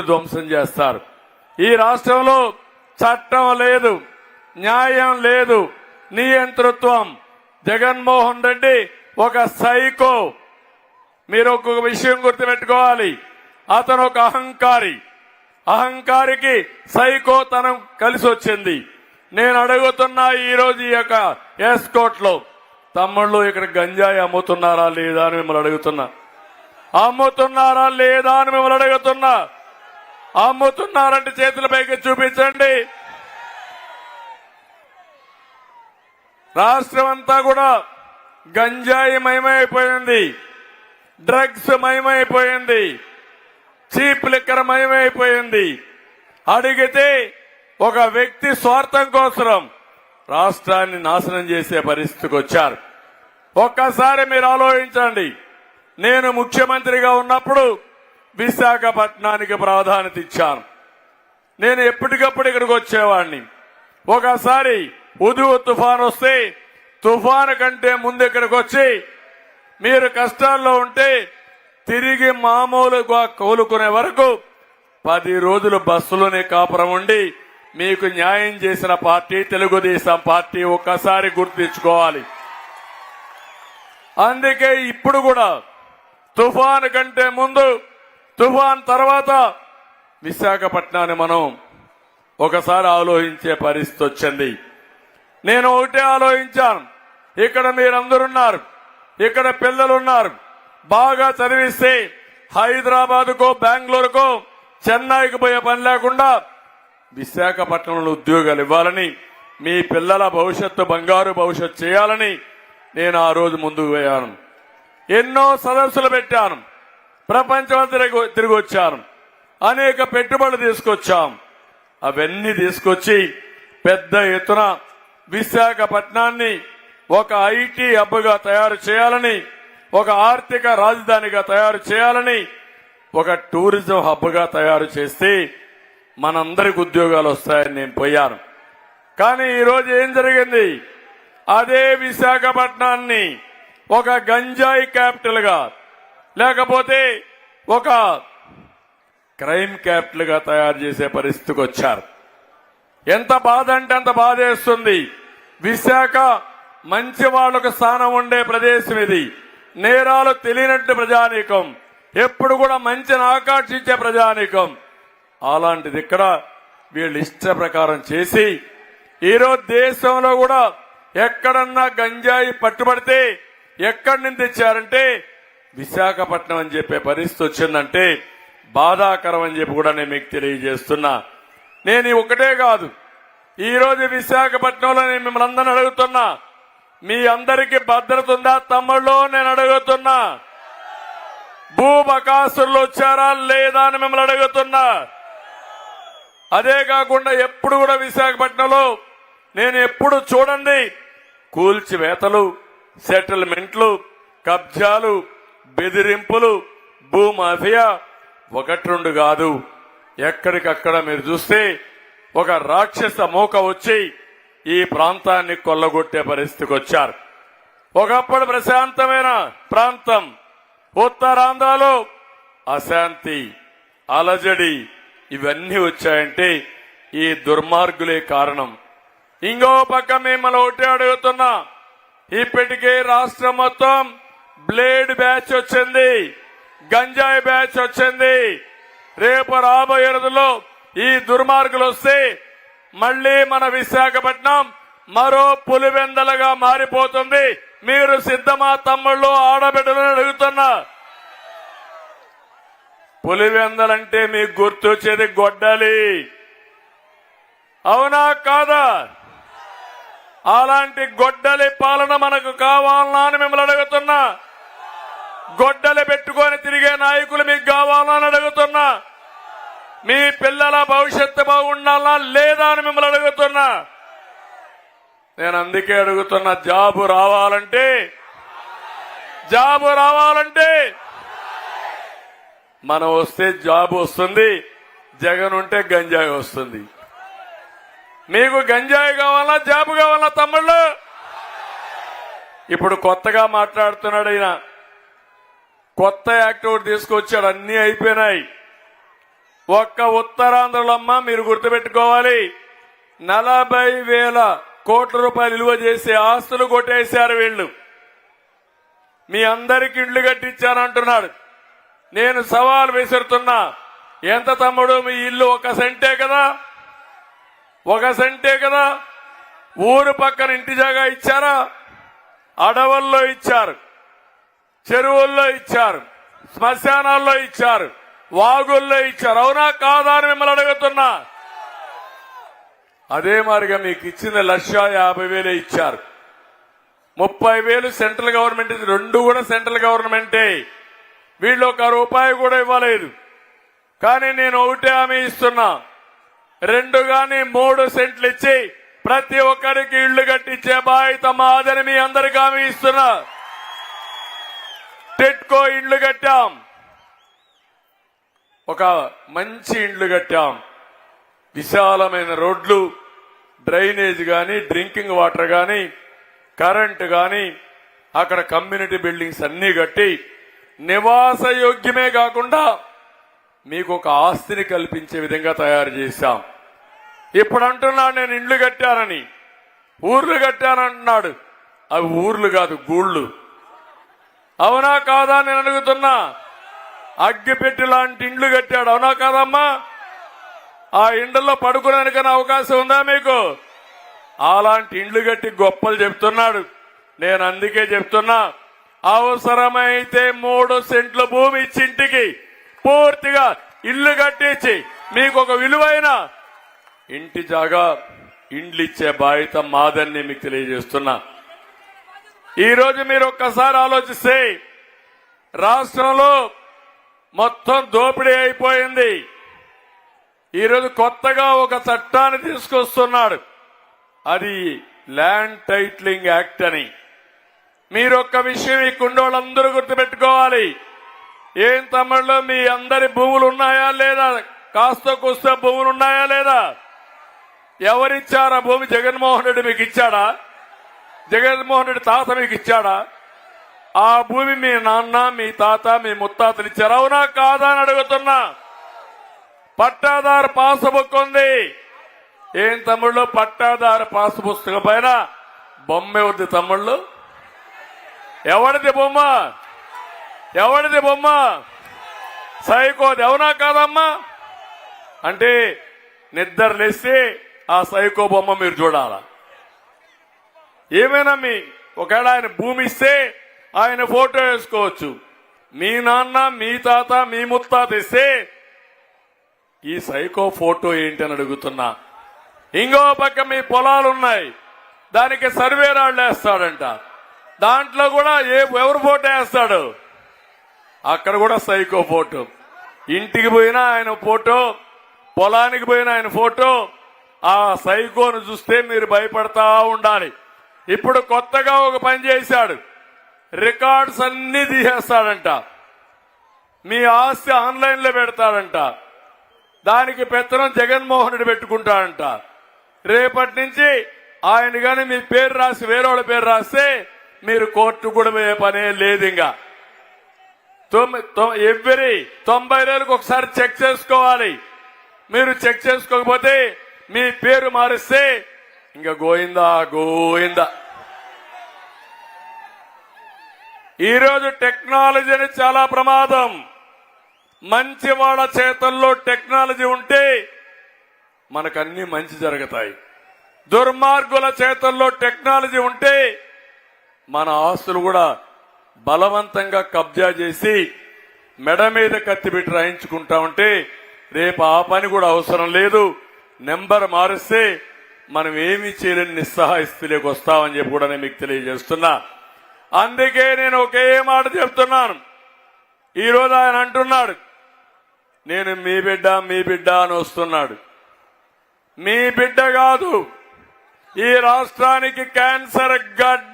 ధ్వంసం చేస్తారు. ఈ రాష్ట్రంలో చట్టం లేదు న్యాయం లేదు నియంతృత్వం. జగన్మోహన్ రెడ్డి ఒక సైకో. మీరు ఒక్కొక్క విషయం గుర్తుపెట్టుకోవాలి. అతను ఒక అహంకారి. అహంకారికి సైకోతనం కలిసి వచ్చింది నేను అడుగుతున్నా ఈరోజు ఈ యొక్క ఎస్కోట్లో తమ్ముళ్ళు ఇక్కడ గంజాయి అమ్ముతున్నారా లేదా అని మిమ్మల్ని అడుగుతున్నా. అమ్ముతున్నారా లేదా అని మిమ్మల్ని అడుగుతున్నా. అమ్ముతున్నారంటే చేతుల పైకి చూపించండి. రాష్ట్రం అంతా కూడా గంజాయి మయమైపోయింది. డ్రగ్స్ మయమైపోయింది. చీప్ లిక్కర్ మయమైపోయింది. అడిగితే ఒక వ్యక్తి స్వార్థం కోసం రాష్ట్రాన్ని నాశనం చేసే పరిస్థితికి వచ్చారు. ఒక్కసారి మీరు ఆలోచించండి. నేను ముఖ్యమంత్రిగా ఉన్నప్పుడు విశాఖపట్నానికి ప్రాధాన్యత ఇచ్చాను నేను ఎప్పటికప్పుడు ఇక్కడికి వచ్చేవాడిని. ఒకసారి ఉదువు తుఫాన్ వస్తే తుఫాను కంటే ముందు ఇక్కడికి వచ్చి మీరు కష్టాల్లో ఉంటే తిరిగి మామూలుగా కోలుకునే వరకు పది రోజులు బస్సులోనే కాపురం ఉండి మీకు న్యాయం చేసిన పార్టీ తెలుగుదేశం పార్టీ ఒక్కసారి గుర్తించుకోవాలి అందుకే ఇప్పుడు కూడా తుఫాను కంటే ముందు తుఫాన్ తర్వాత విశాఖపట్నాన్ని మనం ఒకసారి ఆలోచించే పరిస్థితి వచ్చింది. నేను ఒకటే ఆలోచించాను. ఇక్కడ మీరందరున్నారు. ఇక్కడ పిల్లలు ఉన్నారు బాగా చదివిస్తే హైదరాబాద్కో బెంగళూరుకో చెన్నైకి పోయే పని లేకుండా విశాఖపట్నంలో ఉద్యోగాలు ఇవ్వాలని మీ పిల్లల భవిష్యత్తు బంగారు భవిష్యత్తు చేయాలని నేను ఆ రోజు ముందుకు పోయాను. ఎన్నో సదస్సులు పెట్టాను. ప్రపంచం తిరిగి తిరిగి అనేక పెట్టుబడులు తీసుకొచ్చాం. అవన్నీ తీసుకొచ్చి పెద్ద ఎత్తున విశాఖపట్నాన్ని ఒక ఐటీ హబ్గా తయారు చేయాలని ఒక ఆర్థిక రాజధానిగా తయారు చేయాలని ఒక టూరిజం హబ్గా తయారు చేస్తే మనందరికి ఉద్యోగాలు వస్తాయని నేను పోయాను. కానీ ఈరోజు ఏం జరిగింది? అదే విశాఖపట్నాన్ని ఒక గంజాయి క్యాపిటల్గా లేకపోతే ఒక క్రైమ్ క్యాపిటల్గా తయారు చేసే పరిస్థితికి వచ్చారు. ఎంత బాధ అంటే అంత బాధేస్తుంది విశాఖ మంచి వాళ్ళకు స్థానం ఉండే ప్రదేశం ఇది. నేరాలు తెలియనట్టు ప్రజానీకం. ఎప్పుడు కూడా మంచిని ఆకర్షించే ప్రజానీకం. అలాంటిది ఇక్కడ వీళ్ళు ఇష్ట ప్రకారం చేసి ఈరోజు దేశంలో కూడా ఎక్కడన్నా గంజాయి పట్టుబడితే ఎక్కడి నుంచి తెచ్చారంటే విశాఖపట్నం అని చెప్పే పరిస్థితి వచ్చిందంటే బాధాకరం అని చెప్పి కూడా నేను మీకు తెలియజేస్తున్నా. నేను ఒకటే కాదు. ఈరోజు విశాఖపట్నంలో నేను మిమ్మల్ని అందరిని అడుగుతున్నా. మీ అందరికీ భద్రత ఉందా తమ్ముళ్ళు? నేను అడుగుతున్నా. భూబకాసురులు వచ్చారా లేదా అని మిమ్మల్ని అడుగుతున్నా. అదే కాకుండా ఎప్పుడు కూడా విశాఖపట్నంలో నేను ఎప్పుడు చూడండి. కూల్చివేతలు సెటిల్మెంట్లు కబ్జాలు బెదిరింపులు భూమాఫియా ఒకటి రెండు కాదు. ఎక్కడికక్కడ మీరు చూస్తే ఒక రాక్షస మూక వచ్చి ఈ ప్రాంతాన్ని కొల్లగొట్టే పరిస్థితికి వచ్చారు. ఒకప్పుడు ప్రశాంతమైన ప్రాంతం ఉత్తరాంధ్రలో అశాంతి అలజడి ఇవన్నీ వచ్చాయంటే ఈ దుర్మార్గులే కారణం. ఇంకో పక్క మిమ్మల్ని ఒకటి అడుగుతున్నా. ఇప్పటికే రాష్ట్రం మొత్తం బ్లేడ్ బ్యాచ్ వచ్చింది. గంజాయి బ్యాచ్ వచ్చింది. రేపు రాబోయే రోజుల్లో ఈ దుర్మార్గులు వస్తే మళ్ళీ మన విశాఖపట్నం మరో పులివెందలుగా మారిపోతుంది. మీరు సిద్ధమా తమ్ముళ్ళు? ఆడబిడ్డలను అడుగుతున్నా. పులివెందలంటే మీకు గుర్తొచ్చేది గొడ్డలి. అవునా కాదా? అలాంటి గొడ్డలి పాలన మనకు కావాలనా అని మిమ్మల్ని అడుగుతున్నా. గొడ్డలు పెట్టుకొని తిరిగే నాయకులు మీకు కావాలా అని అడుగుతున్నా. మీ పిల్లల భవిష్యత్తు బాగుండాలా లేదా అని మిమ్మల్ని అడుగుతున్నా. నేను అందుకే అడుగుతున్న జాబు రావాలంటే జాబు రావాలంటే. మనం వస్తే జాబ్ వస్తుంది జగన్ ఉంటే గంజాయి వస్తుంది. మీకు గంజాయి కావాలా జాబ్ కావాలా తమ్ముళ్ళు? ఇప్పుడు కొత్తగా మాట్లాడుతున్నాడు ఆయన కొత్త యాక్ట్ ఒకటి తీసుకొచ్చాడు అన్ని అయిపోయినాయి. ఒక్క ఉత్తరాంధ్రలో అమ్మ మీరు గుర్తుపెట్టుకోవాలి. నలభై వేల కోట్ల రూపాయలు విలువ చేసే ఆస్తులు కొట్టేశారు వీళ్ళు. మీ అందరికి ఇండ్లు కట్టించానంటున్నాడు. నేను సవాల్ విసురుతున్నా. ఎంత తమ్ముడు మీ ఇల్లు ఒక సెంటే కదా? ఒక సెంటే కదా? ఊరు పక్కన ఇంటి జాగా ఇచ్చారా? అడవుల్లో ఇచ్చారు. చెరువుల్లో ఇచ్చారు శ్మశానాల్లో ఇచ్చారు వాగుల్లో ఇచ్చారు. అవునా కాదా అని మిమ్మల్ని అడుగుతున్నా. అదే మారిగా మీకు ఇచ్చిన లక్ష యాభై వేలే ఇచ్చారు. ముప్పై వేలు సెంట్రల్ గవర్నమెంట్ రెండు కూడా సెంట్రల్ గవర్నమెంటే. వీళ్ళు ఒక రూపాయి కూడా ఇవ్వలేదు. కానీ నేను ఒకటే హామీ ఇస్తున్నా. రెండు గాని మూడు సెంట్లు ఇచ్చి ప్రతి ఒక్కరికి ఇళ్ళు కట్టించే బాధ్యత మాదని మీ అందరికి హామీ ఇస్తున్నా. టెట్కో ఇండ్లు కట్టాం. ఒక మంచి ఇండ్లు కట్టాం. విశాలమైన రోడ్లు డ్రైనేజ్ కానీ డ్రింకింగ్ వాటర్ కానీ కరెంట్ కానీ అక్కడ కమ్యూనిటీ బిల్డింగ్స్ అన్నీ కట్టి నివాస యోగ్యమే కాకుండా మీకు ఒక ఆస్తిని కల్పించే విధంగా తయారు చేశాం. ఇప్పుడు అంటున్నాడు నేను ఇండ్లు కట్టానని. ఊర్లు కట్టానంటున్నాడు అవి ఊర్లు కాదు గూళ్ళు. అవునా కాదా నేను అడుగుతున్నా? అగ్గిపెట్టి లాంటి ఇండ్లు కట్టాడు. అవునా కాదమ్మా? ఆ ఇండ్లలో పడుకునేకైనా అవకాశం ఉందా మీకు? అలాంటి ఇండ్లు కట్టి గొప్పలు చెప్తున్నాడు. నేను అందుకే చెప్తున్నా అవసరమైతే మూడు సెంట్ల భూమి ఇచ్చి ఇంటికి పూర్తిగా ఇల్లు కట్టించి మీకు ఒక విలువైన ఇంటి జాగా ఇండ్లు ఇచ్చే బాధ్యత మాదని మీకు తెలియజేస్తున్నా. ఈరోజు మీరు ఒక్కసారి ఆలోచిస్తే రాష్ట్రంలో మొత్తం దోపిడీ అయిపోయింది. ఈరోజు కొత్తగా ఒక చట్టాన్ని తీసుకొస్తున్నాడు. అది ల్యాండ్ టైట్లింగ్ యాక్ట్ అని. మీరు ఒక్క విషయం ఈ కుండోళ్ళందరూ గుర్తుపెట్టుకోవాలి. ఏం తమిళలో మీ అందరి భూములు ఉన్నాయా లేదా? కాస్త కూస్త భూములు ఉన్నాయా లేదా? ఎవరిచ్చారా భూమి? జగన్మోహన్ రెడ్డి మీకు ఇచ్చాడా? జగన్మోహన్ రెడ్డి తాత మీకు ఇచ్చాడా? ఆ భూమి మీ నాన్న మీ తాత మీ ముత్తాతలు ఇచ్చారు. అవునా కాదా అని అడుగుతున్నా. పట్టాదారు పాస్ బుక్ ఉంది. ఏం తమ్ముళ్ళు? పట్టాదారు పాస్ పుస్తకం పైన బొమ్మ ఉంది తమ్ముళ్ళు. ఎవరిది బొమ్మ? ఎవరిది బొమ్మ? సైకోది. అవునా కాదమ్మా? అంటే నిద్ర లేస్తే ఆ సైకో బొమ్మ మీరు చూడాలా? ఏమైనా మీ ఒకవేళ ఆయన భూమి ఇస్తే ఆయన ఫోటో వేసుకోవచ్చు. మీ నాన్న మీ తాత మీ ముత్తాత ఇస్తే ఈ సైకో ఫోటో ఏంటి అని అడుగుతున్నా. ఇంకో పక్క మీ పొలాలు ఉన్నాయి. దానికి సర్వే రాళ్ళు వేస్తాడంట. దాంట్లో కూడా ఏ ఎవరు ఫోటో వేస్తాడు? అక్కడ కూడా సైకో ఫోటో. ఇంటికి పోయినా ఆయన ఫోటో పొలానికి పోయినా ఆయన ఫోటో. ఆ సైకోను చూస్తే మీరు భయపడతా ఉండాలి. ఇప్పుడు కొత్తగా ఒక పని చేశాడు. రికార్డ్స్ అన్ని తీసేస్తాడంట. మీ ఆస్తి ఆన్లైన్లో పెడతాడంట. దానికి పెత్తనం జగన్మోహన్ రెడ్డి పెట్టుకుంటాడంట. రేపటి నుంచి ఆయన కానీ మీ పేరు రాసి వేరేవాళ్ళ పేరు రాస్తే మీరు కోర్టు కూడా పోయే పనే లేదు ఇంకా ఎవ్రీ తొంభై రోజులకు ఒకసారి చెక్ చేసుకోవాలి. మీరు చెక్ చేసుకోకపోతే మీ పేరు మారిస్తే ఇంకా గోయిందా గోయిందా ఈరోజు టెక్నాలజీ అనేది చాలా ప్రమాదం. మంచి వాళ్ళ చేతల్లో టెక్నాలజీ ఉంటే మనకు అన్ని మంచి జరుగుతాయి. దుర్మార్గుల చేతల్లో టెక్నాలజీ ఉంటే మన ఆస్తులు కూడా బలవంతంగా కబ్జా చేసి మెడ మీద కత్తి పెట్టి రాయించుకుంటా ఉంటే రేపు ఆ పని కూడా అవసరం లేదు. నెంబర్ మారిస్తే మనం ఏమి చేయలేని నిస్సహాయ స్థితిలోకి వస్తామని చెప్పి కూడా నేను మీకు తెలియజేస్తున్నా. అందుకే నేను ఒకే మాట చెప్తున్నాను. ఈరోజు ఆయన అంటున్నాడు నేను మీ బిడ్డ మీ బిడ్డ అని వస్తున్నాడు. మీ బిడ్డ కాదు ఈ రాష్ట్రానికి క్యాన్సర్ గడ్డ